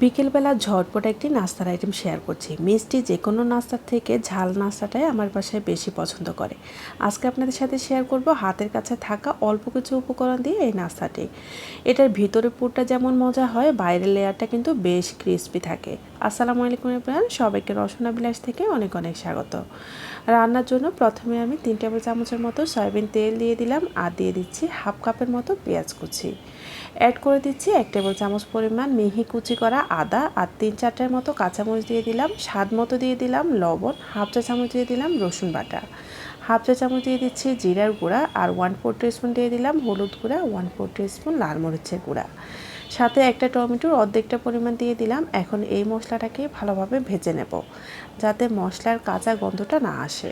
বিকেলবেলা ঝটপট একটি নাস্তার আইটেম শেয়ার করছি। মিষ্টি যে কোনো নাস্তার থেকে ঝাল নাস্তাটাই আমার বাসায় বেশি পছন্দ করে। আজকে আপনাদের সাথে শেয়ার করব হাতের কাছে থাকা অল্প কিছু উপকরণ দিয়ে এই নাস্তাটি। এটার ভিতরে পুরটা যেমন মজা হয়, বাইরের লেয়ারটা কিন্তু বেশ ক্রিস্পি থাকে। আসসালামু আলাইকুম ইব্রাহিম সবাইকে রসনা বিলাস থেকে অনেক অনেক স্বাগত। রান্নার জন্য প্রথমে আমি তিন টেবিল চামচের মতো সয়াবিন তেল দিয়ে দিলাম আর দিয়ে দিচ্ছি হাফ কাপের মতো পেঁয়াজ কুচি। অ্যাড করে দিচ্ছি এক টেবিল চামচ পরিমাণ মিহি কুচি করা আদা আর তিন চারটের মতো কাঁচামরিচ দিয়ে দিলাম, স্বাদ মতো দিয়ে দিলাম লবণ, হাফ চা চামচ দিয়ে দিলাম রসুন বাটা। হাফ চা চামচ দিয়ে দিচ্ছি জিরার গুঁড়া আর ওয়ান ফোর স্পুন দিয়ে দিলাম হলুদ গুঁড়া ওয়ান ফোর স্পুন লাল মরিচের গুঁড়া। সাথে একটা টমেটোর অর্ধেকটা পরিমাণ দিয়ে দিলাম। এখন এই মশলাটাকে ভালোভাবে ভেজে নেব, যাতে মশলার কাঁচা গন্ধটা না আসে।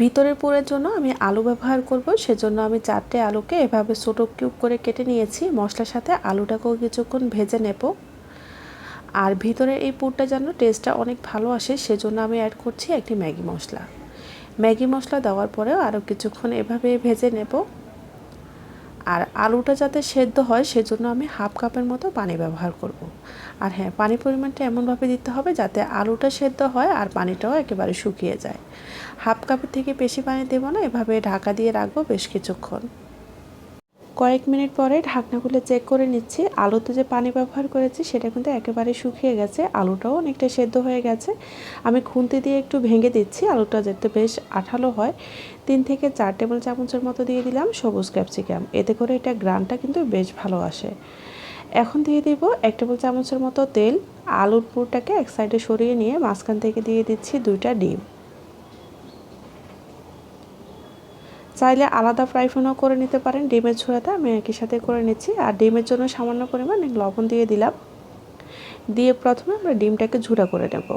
ভিতরের পুরের জন্য আমি আলু ব্যবহার করব, সেজন্য আমি চারটে আলুকে এভাবে ছোটো কিউব করে কেটে নিয়েছি। মশলার সাথে আলুটাকেও কিছুক্ষণ ভেজে নেব। আর ভিতরে এই পুরটা যেন টেস্টটা অনেক ভালো আসে, সেজন্য আমি অ্যাড করছি একটি ম্যাগি মশলা। ম্যাগি মশলা দেওয়ার পরেও আরও কিছুক্ষণ এভাবে ভেজে নেব। আর আলুটা যাতে সেদ্ধ হয়, সেজন্য আমি হাফ কাপের মতো পানি ব্যবহার করব। আর হ্যাঁ পানি পরিমাণটা এমনভাবে দিতে হবে যাতে আলুটা সেদ্ধ হয় আর পানিটাও একেবারে শুকিয়ে যায় হাফ কাপের থেকে বেশি পানি দেবো না, এভাবে ঢাকা দিয়ে রাখব বেশ কিছুক্ষণ কয়েক মিনিট পরে ঢাকনা খুলে চেক করে নিচ্ছি। আলুতে যে পানি ব্যবহার করেছি, সেটা কিন্তু একেবারে শুকিয়ে গেছে। আলুটাও অনেকটা সেদ্ধ হয়ে গেছে। আমি খুন্তি দিয়ে একটু ভেঙে দিচ্ছি। আলুটা যাতে বেশ আঠালো হয়। তিন থেকে চার টেবিল চামচের মতো দিয়ে দিলাম সবুজ ক্যাপসিকাম। এতে করে এটা গ্রানটা কিন্তু বেশ ভালো আসে। এখন দিয়ে দিব এক টেবিল চামচের মতো তেল। আলুর পুরটাকে এক সাইডে সরিয়ে নিয়ে মাঝখান থেকে দিয়ে দিচ্ছি দুইটা ডিম। চাইলে আলাদা ফ্রাই করে নিতে পারেন। ডিমের ছোড়াতে আমি একই সাথে করে নিচ্ছি। আর ডিমের জন্য সামান্য পরিমাণ লবণ দিয়ে দিলাম। দিয়ে প্রথমে আমরা ডিমটাকে ঝুড়া করে নেব।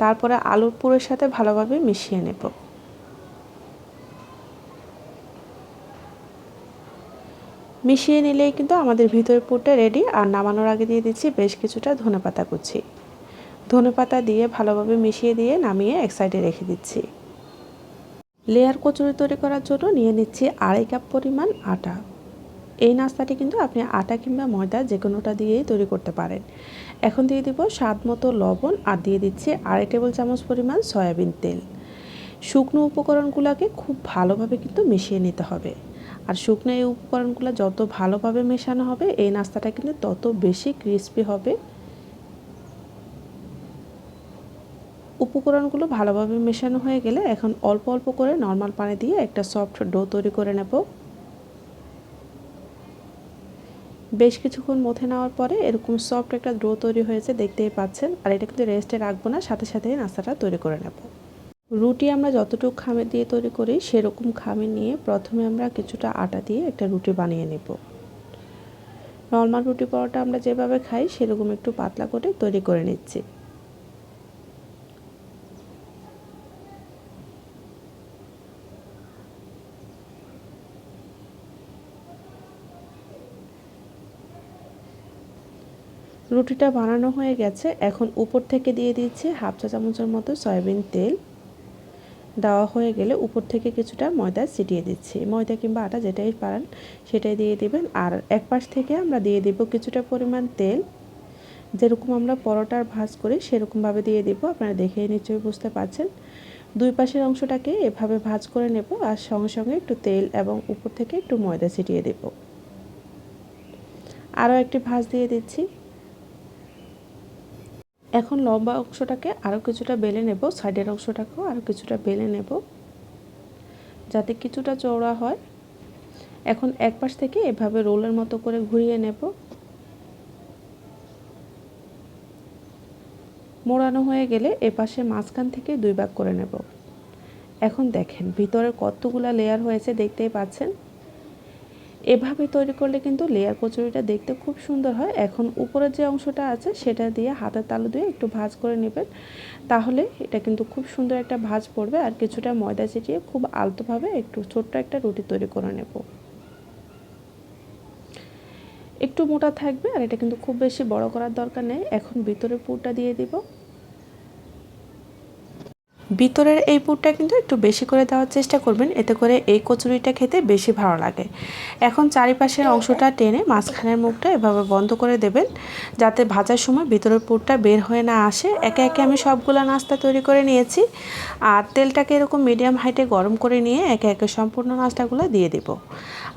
তারপরে আলুর পুরের সাথে ভালোভাবে মিশিয়ে নেব। মিশিয়ে নিলেই কিন্তু আমাদের ভিতরের পুরটা রেডি আর নামানোর আগে দিয়ে দিচ্ছি বেশ কিছুটা ধনে পাতা কুচি। ধনে পাতা দিয়ে ভালোভাবে মিশিয়ে দিয়ে নামিয়ে এক সাইডে রেখে দিচ্ছি। লেয়ার কচুরি তৈরি করার জন্য নিয়ে নিচ্ছি আড়াই কাপ পরিমাণ আটা। এই নাস্তাটি কিন্তু আপনি আটা কিংবা ময়দা যে কোনোটা দিয়েই তৈরি করতে পারেন। এখন দিয়ে দিব স্বাদ মতো লবণ আর দিয়ে দিচ্ছি আড়াই টেবিল চামচ পরিমাণ সয়াবিন তেল। শুকনো উপকরণগুলোকে খুব ভালোভাবে কিন্তু মিশিয়ে নিতে হবে। আর শুকনো এই উপকরণগুলো যত ভালোভাবে মেশানো হবে, এই নাস্তাটা কিন্তু তত বেশি ক্রিস্পি হবে। উপকরণগুলো ভালোভাবে মেশানো হয়ে গেলে এখন অল্প অল্প করে নর্মাল পানি দিয়ে একটা সফট ডো তৈরি করে নেব। বেশ কিছুক্ষণ মথে নেওয়ার পরে এরকম সফট একটা ডো তৈরি হয়েছে, দেখতেই পাচ্ছেন। আর এটা কিন্তু রেস্টে রাখব না, সাথে সাথে নাস্তাটা তৈরি করে নেব। রুটি আমরা যতটুকু খামে দিয়ে তৈরি করি, সেরকম খামে নিয়ে প্রথমে আমরা কিছুটা আটা দিয়ে একটা রুটি বানিয়ে নেব। নর্মাল রুটি পরোটা আমরা যেভাবে খাই, সেরকম একটু পাতলা করে তৈরি করে নিচ্ছি। রুটিটা বানানো হয়ে গেছে। এখন উপর থেকে দিয়ে দিচ্ছি হাফ চা চামচের মতো সয়াবিন তেল। দেওয়া হয়ে গেলে উপর থেকে কিছুটা ময়দা ছিটিয়ে দিচ্ছি। ময়দা কিংবা আটা যেটাই পারেন সেটাই দিয়ে দিবেন। আর এক পাশ থেকে আমরা দিয়ে দিব কিছুটা পরিমাণ তেল। যেরকম আমরা পরোটার ভাজ করি সেরকমভাবে দিয়ে দিব। আপনারা দেখে নিশ্চয়ই বুঝতে পারছেন। দুই পাশের অংশটাকে এভাবে ভাজ করে নেব আর সঙ্গে সঙ্গে একটু তেল এবং উপর থেকে একটু ময়দা ছিটিয়ে দেব। আরও একটি ভাজ দিয়ে দিচ্ছি। এখন লম্বা অংশটাকে আরও কিছুটা বেলে নেব, সাইডের অংশটাকেও আরও কিছুটা বেলে নেব, যাতে কিছুটা চওড়া হয়। এখন এক পাশ থেকে এভাবে রোলের মতো করে ঘুরিয়ে নেব। মোড়ানো হয়ে গেলে এপাশে মাঝখান থেকে দুই ভাগ করে নেব। এখন দেখেন, ভিতরে কতগুলা লেয়ার হয়েছে দেখতেই পাচ্ছেন। এভাবে তৈরি করলে কিন্তু লেয়ার কচুরিটা দেখতে খুব সুন্দর হয়। এখন উপরের যে অংশটা আছে, সেটা দিয়ে হাতের তালু দিয়ে একটু ভাজ করে নেবেন। তাহলে এটা কিন্তু খুব সুন্দর একটা ভাজ পড়বে আর কিছুটা ময়দা চিটিয়ে খুব আলতোভাবে একটু ছোট্ট একটা রুটি তৈরি করে নেব। একটু মোটা থাকবে আর এটা কিন্তু খুব বেশি বড় করার দরকার নেই। এখন ভিতরে পুরটা দিয়ে দিব। ভিতরের এই পুরটা কিন্তু একটু বেশি করে দেওয়ার চেষ্টা করবেন। এতে করে এই কচুরিটা খেতে বেশি ভালো লাগে। এখন চারিপাশের অংশটা টেনে মাঝখানের মুখটা এভাবে বন্ধ করে দেবেন, যাতে ভাজার সময় ভিতরের পুরটা বের হয়ে না আসে। একে একে আমি সবগুলো নাস্তা তৈরি করে নিয়েছি। আর তেলটাকে এরকম মিডিয়াম হাইটে গরম করে নিয়ে একে একে সম্পূর্ণ নাস্তাগুলো দিয়ে দিব।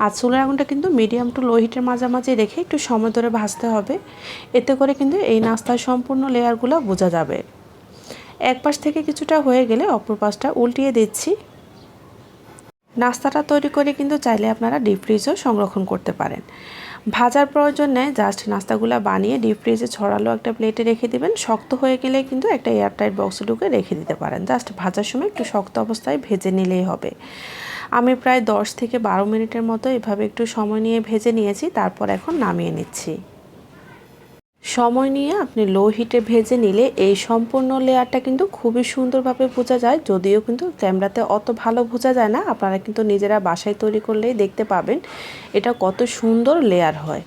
আর চুলের আগুনটা কিন্তু মিডিয়াম টু লো হিটের মাঝামাঝি রেখে একটু সময় ধরে ভাজতে হবে। এতে করে কিন্তু এই নাস্তার সম্পূর্ণ লেয়ারগুলো বোঝা যাবে। এক পাশ থেকে কিছুটা হয়ে গেলে অপর পাশটা উল্টিয়ে দিচ্ছি। নাস্তাটা তৈরি করে কিন্তু চাইলে আপনারা ডিপ ফ্রিজেও সংরক্ষণ করতে পারেন। ভাজার প্রয়োজন নেই জাস্ট নাস্তাগুলো বানিয়ে ডিপ ফ্রিজে ছড়ালো একটা প্লেটে রেখে দিবেন। শক্ত হয়ে গেলে কিন্তু একটা এয়ারটাইট বক্সে ঢুকে রেখে দিতে পারেন। জাস্ট ভাজার সময় একটু শক্ত অবস্থায় ভেজে নিলেই হবে। আমি প্রায় দশ থেকে বারো মিনিটের মতো এভাবে একটু সময় নিয়ে ভেজে নিয়েছি, তারপর এখন নামিয়ে নিচ্ছি। সময় নিয়ে আপনি লো হিটে ভেজে নিলে এই সম্পূর্ণ লেয়ারটা কিন্তু খুবই সুন্দরভাবে বোঝা যায়। যদিও কিন্তু ক্যামেরাতে অত ভালো বোঝা যায় না, আপনারা কিন্তু নিজেরা বাসায় তৈরি করলেই দেখতে পাবেন এটা কত সুন্দর লেয়ার হয়।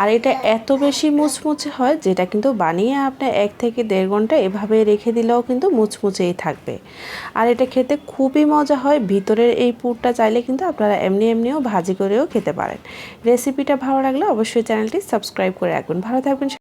আর এটা এত বেশি মুচমুচে হয় যেটা কিন্তু বানিয়ে আপনি এক থেকে দেড় ঘণ্টা এভাবে রেখে দিলেও কিন্তু মুচমুচেই থাকবে। আর এটা খেতে খুবই মজা হয়, ভিতরের এই পুরটা চাইলে কিন্তু আপনারা এমনি এমনিও ভাজি করেও খেতে পারেন। রেসিপিটা ভালো লাগলে অবশ্যই চ্যানেলটি সাবস্ক্রাইব করে রাখবেন। ভালো থাকবেন